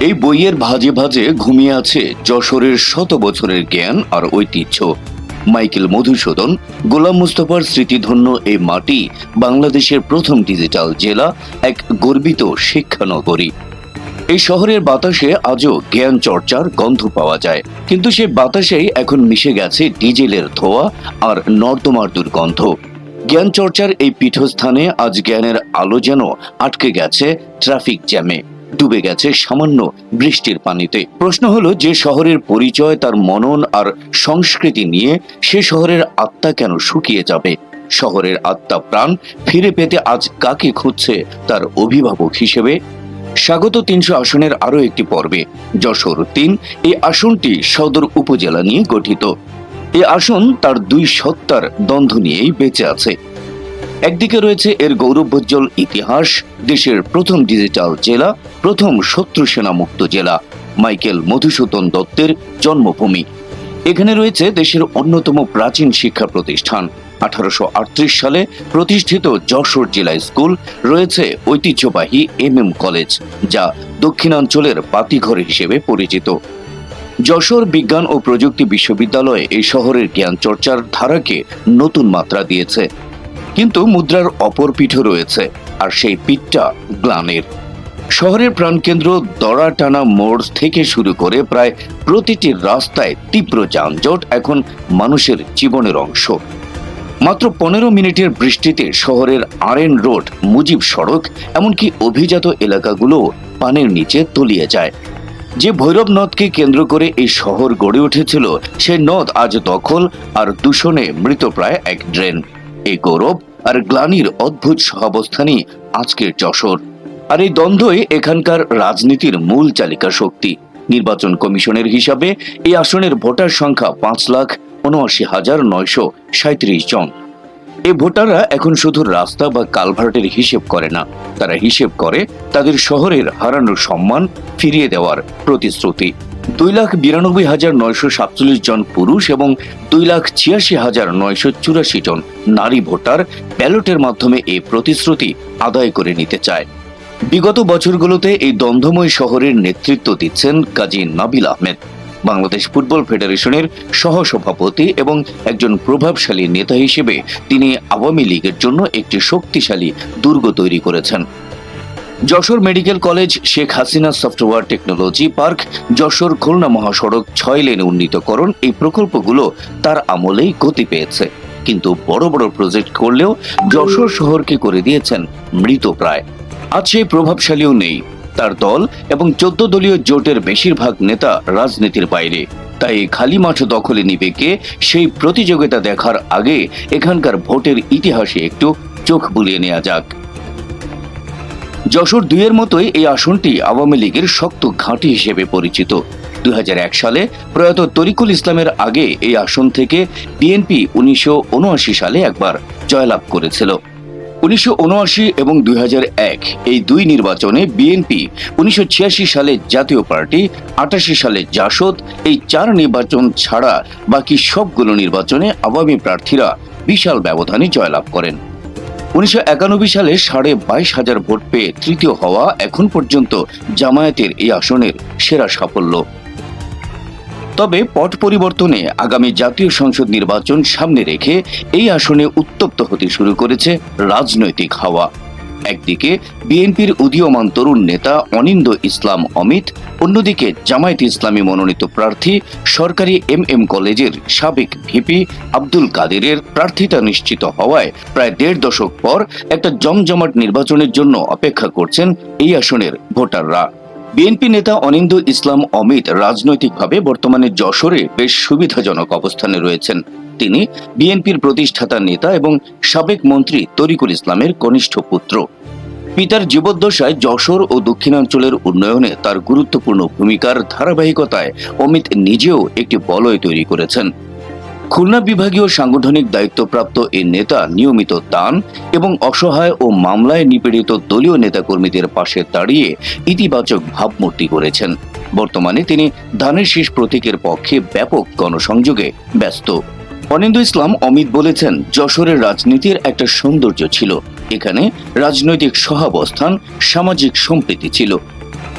এই বইয়ের ভাজে ভাজে ঘুমিয়ে আছে যশোরের শত বছরের জ্ঞান আর ঐতিহ্য। মাইকেল মধুসূদন, গোলাম মুস্তফার স্মৃতিধন্য এই মাটি বাংলাদেশের প্রথম ডিজিটাল জেলা, এক গর্বিত শিক্ষানগরী। এই শহরের বাতাসে আজও জ্ঞান চর্চার গন্ধ পাওয়া যায়। কিন্তু সে বাতাসেই এখন মিশে গেছে ডিজেলের ধোয়া আর নর্দমার দুর্গন্ধ। জ্ঞান চর্চার এই পীঠস্থানে আজ জ্ঞানের আলো যেন আটকে গেছে ট্রাফিক জ্যামে। ডুবে গেছে সামান্য বৃষ্টির পানিতে। প্রশ্ন হলো, যে শহরের পরিচয়, তার মনন আর সংস্কৃতি নিয়ে সে শহরের আত্মা কেন শুকিয়ে যাবে? শহরের আত্মা প্রাণ ফিরে পেতে আজ কাকে খুঁজছে তার অভিভাবক হিসেবে? স্বাগত তিনশো আসনের আরও একটি পর্বে। যশোর তিন, এই আসনটি সদর উপজেলা নিয়ে গঠিত। এ আসন তার দুই সত্তার দ্বন্দ্ব নিয়েই বেঁচে আছে। একদিকে রয়েছে এর গৌরবোজ্জ্বল ইতিহাস, দেশের প্রথম ডিজিটাল জেলা, প্রথম শত্রু সেনা মুক্ত জেলা, মাইকেল মধুসূদন দত্তের জন্মভূমি। এখানে রয়েছে দেশের অন্যতম প্রাচীন শিক্ষা প্রতিষ্ঠান। আঠারোশো আটত্রিশ সালে প্রতিষ্ঠিত যশোর জেলা স্কুল রয়েছে ঐতিহ্যবাহী এম এম কলেজ, যা দক্ষিণাঞ্চলের বাতিঘর হিসেবে পরিচিত। যশোর বিজ্ঞান ও প্রযুক্তি বিশ্ববিদ্যালয় এই শহরের জ্ঞান চর্চার ধারাকে নতুন মাত্রা দিয়েছে। কিন্তু মুদ্রার অপর পিঠও রয়েছে, আর সেই পিঠটা গ্লানের। শহরের প্রাণকেন্দ্র দড়াটানা মোড় থেকে শুরু করে প্রায় প্রতিটি রাস্তায় তীব্র যানজট এখন মানুষের জীবনের অংশ। মাত্র পনেরো মিনিটের বৃষ্টিতে শহরের আরএন রোড, মুজিব সড়ক, এমনকি অভিজাত এলাকাগুলো পানের নিচে তলিয়ে যায়। যে ভৈরব নদকে কেন্দ্র করে এই শহর গড়ে উঠেছিল, সে নদ আজ দখল আর দূষণে মৃতপ্রায় এক ড্রেন। এই গৌরব আর গ্লানির অদ্ভুত সহাবস্থানই আজকের যশোর। আর এই দ্বন্দ্বই এখানকার রাজনীতির মূল চালিকা শক্তি। নির্বাচন কমিশনের হিসাবে এই আসনের ভোটার সংখ্যা পাঁচ লাখ উনআশি হাজার নয়শো সাঁত্রিশ জন। এই ভোটাররা এখন শুধু রাস্তা বা কালভার্টের হিসেব করে না, তারা হিসেব করে তাদের শহরের হারানোর সম্মান ফিরিয়ে দেওয়ার প্রতিশ্রুতি। দুই লাখ বিরানব্বই হাজার নয়শো সাতচল্লিশ জন পুরুষ এবং দুই লাখ ছিয়াশি হাজার নয়শো চুরাশি জন নারী ভোটার ব্যালটের মাধ্যমে এই প্রতিশ্রুতি আদায় করে নিতে চায়। বিগত বছরগুলোতে এই দ্বন্দ্বময় শহরের নেতৃত্ব দিচ্ছেন কাজী নাবিল আহমেদ। বাংলাদেশ ফুটবল ফেডারেশনের সহসভাপতি এবং একজন প্রভাবশালী নেতা হিসেবে তিনি আওয়ামী লীগের জন্য একটি শক্তিশালী দুর্গ তৈরি করেছেন। Jessore medical college Sheikh Hasina software technology park, Jessore Khulna মহাসড়ক ছয় লেন উন্নীতকরণ এই প্রকল্পগুলো তার আমলেই গতি পেয়েছে। কিন্তু বড় বড় প্রজেক্ট করলেও যশোর শহরকে করে দিয়েছেন মৃত প্রায়। আজ সেই প্রভাবশালীও নেই। তার দল এবং চোদ্দ দলীয় জোটের বেশিরভাগ নেতা রাজনীতির বাইরে। তাই খালি মাঠ দখলে নিবে কে সেই প্রতিযোগিতা দেখার আগে এখানকার ভোটের ইতিহাসে একটু চোখ বুলিয়ে নেওয়া যাক। যশোর দুইয়ের মতোই এই আসনটি আওয়ামী লীগের শক্ত ঘাঁটি হিসেবে পরিচিত। দুই হাজার এক সালে প্রয়াত তরিকুল ইসলামের আগে এই আসন থেকে বিএনপি উনিশশো উনআশি সালে একবার জয়লাভ করেছিল। উনিশশো উনআশি এবং দুই হাজার এক এই দুই নির্বাচনে বিএনপি উনিশশো ছিয়াশি সালে জাতীয় পার্টি, আটাশি সালে জাসদ, এই চার নির্বাচন ছাড়া বাকি সবগুলো নির্বাচনে আওয়ামী প্রার্থীরা বিশাল ব্যবধানে জয়লাভ করেন। উনিশশো একানব্বই সালে সাড়ে বাইশ হাজার ভোট পেয়ে তৃতীয় হওয়া এখন পর্যন্ত জামায়াতের এই আসনের সেরা সাফল্য। তবে পট পরিবর্তনে আগামী জাতীয় সংসদ নির্বাচন সামনে রেখে এই আসনে উত্তপ্ত হতে শুরু করেছে রাজনৈতিক হাওয়া। একদিকে বিএনপির উদীয়মান তরুণ নেতা অনিন্দ ইসলাম অমিত, অন্যদিকে জামায়াত ইসলামী মনোনীত প্রার্থী সরকারি এম এম কলেজের সাবেক ভিপি আব্দুল কাদেরের প্রার্থিতা নিশ্চিত হওয়ায় প্রায় দেড় দশক পর একটা জমজমাট নির্বাচনের জন্য অপেক্ষা করছেন এই আসনের ভোটাররা। বিএনপি নেতা অনিন্দ ইসলাম অমিত রাজনৈতিকভাবে বর্তমানে যশোরে বেশ সুবিধাজনক অবস্থানে রয়েছেন। তিনি বিএনপির প্রতিষ্ঠাতা নেতা এবং সাবেক মন্ত্রী তরিকুল ইসলামের কনিষ্ঠ পুত্র। পিতার জীবদ্দশায় যশোর ও দক্ষিণাঞ্চলের উন্নয়নে তার গুরুত্বপূর্ণ ভূমিকার ধারাবাহিকতায় অমিত নিজেও একটি বলয় তৈরি করেছেন। খুলনা বিভাগীয় সাংগঠনিক দায়িত্বপ্রাপ্ত এই নেতা নিয়মিত দান এবং অসহায় ও মামলায় নিপীড়িত দলীয় নেতাকর্মীদের পাশে দাঁড়িয়ে ইতিবাচক ভাবমূর্তি করেছেন বর্তমানে তিনি ধানের শীষ প্রতীকের পক্ষে ব্যাপক গণসংযোগে ব্যস্ত। অনিন্দ ইসলাম অমিত বলেছেন, যশোরের রাজনীতির একটা সৌন্দর্য ছিল। এখানে রাজনৈতিক সহাবস্থান, সামাজিক সম্প্রীতি ছিল।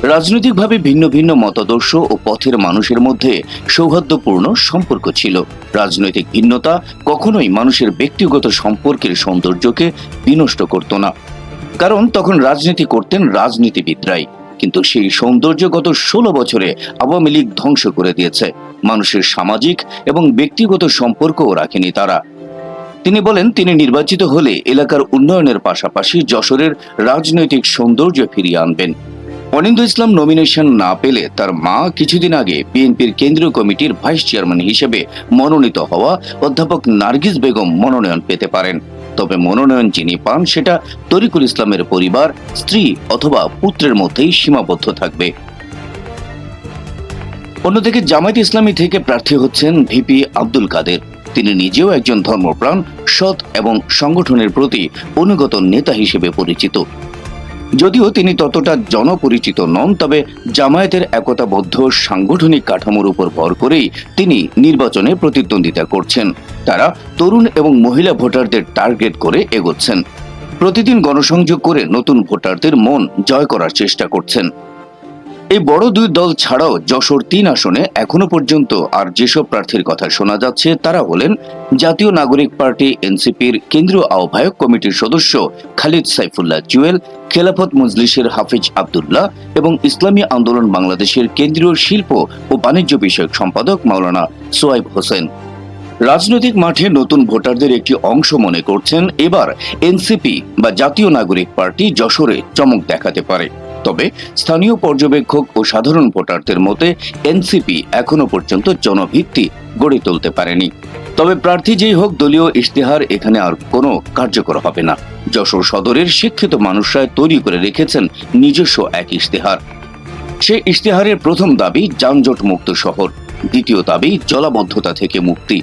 রাজনৈতিকভাবে ভিন্ন ভিন্ন মতাদর্শ ও পথের মানুষের মধ্যে সৌহার্দ্যপূর্ণ সম্পর্ক ছিল। রাজনৈতিক ভিন্নতা কখনোই মানুষের ব্যক্তিগত সম্পর্কের সৌন্দর্যকে বিনষ্ট করত না। কারণ তখন রাজনীতি করতেন রাজনীতিবিদরাই। কিন্তু সেই সৌন্দর্য গত ষোলো বছরে আওয়ামী লীগ ধ্বংস করে দিয়েছে। মানুষের সামাজিক এবং ব্যক্তিগত সম্পর্কও রাখেনি তারা। তিনি বলেন, তিনি নির্বাচিত হলে এলাকার উন্নয়নের পাশাপাশি যশোরের রাজনৈতিক সৌন্দর্য ফিরিয়ে আনবেন। অনিন্দ ইসলাম নমিনেশন না পেলে তার মা কিছুদিন আগে বিএনপির কেন্দ্রীয় কমিটির ভাইস চেয়ারম্যান হিসেবে মনোনীত হওয়া অধ্যাপক নার্গিস বেগম মনোনয়ন পেতে পারেন। তবে মনোনয়ন যিনি পান, সেটা তরিকুল ইসলামের পরিবার, স্ত্রী অথবা পুত্রের মধ্যেই সীমাবদ্ধ থাকবে। অন্যদিকে জামায়াত ইসলামী থেকে প্রার্থী হচ্ছেন ভিপি আব্দুল কাদের। তিনি নিজেও একজন ধর্মপ্রাণ, সৎ এবং সংগঠনের প্রতি অনুগত নেতা হিসেবে পরিচিত। যদিও তিনি ততটা জনপরিচিত নন, তবে জামায়াতের একতাবদ্ধ সাংগঠনিক কাঠামোর উপর ভর করেই তিনি নির্বাচনে প্রতিদ্বন্দ্বিতা করছেন। তারা তরুণ এবং মহিলা ভোটারদের টার্গেট করে এগোচ্ছেন। প্রতিদিন গণসংযোগ করে নতুন ভোটারদের মন জয় করার চেষ্টা করছেন। এই বড় দুই দল ছাড়াও যশোর তিন আসনে এখনও পর্যন্ত আর যেসব প্রার্থীর কথা শোনা যাচ্ছে, তারা হলেন জাতীয় নাগরিক পার্টি, এনসিপির কেন্দ্রীয় আহ্বায়ক কমিটির সদস্য খালিদ সাইফুল্লাহ জুয়েল, খেলাফত মজলিসের হাফিজ আবদুল্লাহ এবং ইসলামী আন্দোলন বাংলাদেশের কেন্দ্রীয় শিল্প ও বাণিজ্য বিষয়ক সম্পাদক মাওলানা সোয়াইব হোসেন। রাজনৈতিক মাঠে নতুন ভোটারদের একটি অংশ মনে করছেন, এবার এনসিপি বা জাতীয় নাগরিক পার্টি যশোরে চমক দেখাতে পারে। তবে স্থানীয় পর্যবেক্ষক ও সাধারণ ভোটারদের মতে, এনসিপি এখনও পর্যন্ত জনভিত্তি গড়ে তুলতে পারেনি। তবে প্রার্থী যেই হোক, দলীয় ইশতেহার এখানে আর কোনো কার্যকর হবে না। যশোর সদরের শিক্ষিত মানুষরা তৈরি করে রেখেছেন নিজস্ব এক ইশতেহার। সে ইশতেহারের প্রথম দাবি যানজট মুক্ত শহর, দ্বিতীয় দাবি জলাবদ্ধতা থেকে মুক্তি,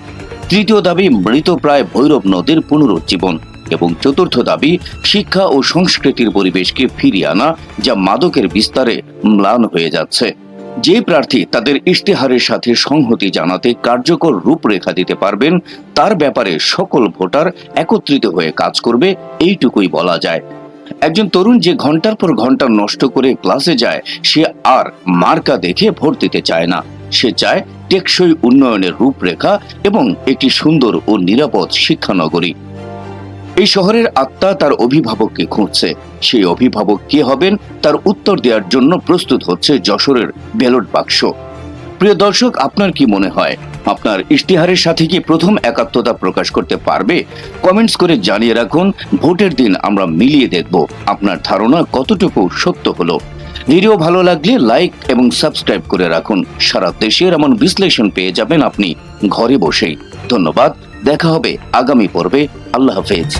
তৃতীয় দাবি মৃতপ্রায় ভৈরব নদীর পুনরুজ্জীবন। এবং চতুর্থ দাবি, শিক্ষা ও সংস্কৃতির পরিবেশকে ফিরিয়ে আনা, যা মাদকের বিস্তারে ম্লান হয়ে যাচ্ছে। যে প্রার্থী তাদের ইশতেহারের সাথে সংহতি জানাতে কার্যকর রূপরেখা দিতে পারবেন, তার ব্যাপারে সকল ভোটার একত্রিত হয়ে কাজ করবে, এইটুকুই বলা যায়। একজন তরুণ যে ঘণ্টার পর ঘণ্টা নষ্ট করে ক্লাসে যায়, সে আর মার্কা দেখে ভোট দিতে চায় না। সে চায় টেকসই উন্নয়নের রূপরেখা এবং একটি সুন্দর ও নিরাপদ শিক্ষানগরী। এই শহরের আত্মা তার অভিভাবককে খুঁজছে। সেই অভিভাবক কে হবেন তার উত্তর দেওয়ার জন্য প্রস্তুত হচ্ছে যশোরের ব্যালট বাক্স। প্রিয় দর্শক, আপনার কি মনে হয়? আপনার ইশতেহারের সাথে কি প্রথম একাত্মতা প্রকাশ করতে পারবে? কমেন্টস করে জানিয়ে রাখুন, ভোটের দিন আমরা মিলিয়ে দেখব। আপনার ধারণা কতটুকু সত্য হলো? ভিডিও ভালো লাগলে লাইক এবং সাবস্ক্রাইব করে রাখুন। সারা দেশের এমন বিশ্লেষণ পেয়ে যাবেন আপনি ঘরে বসেই। ধন্যবাদ দেখা হবে আগামী পর্বে। আল্লাহ হাফেজ।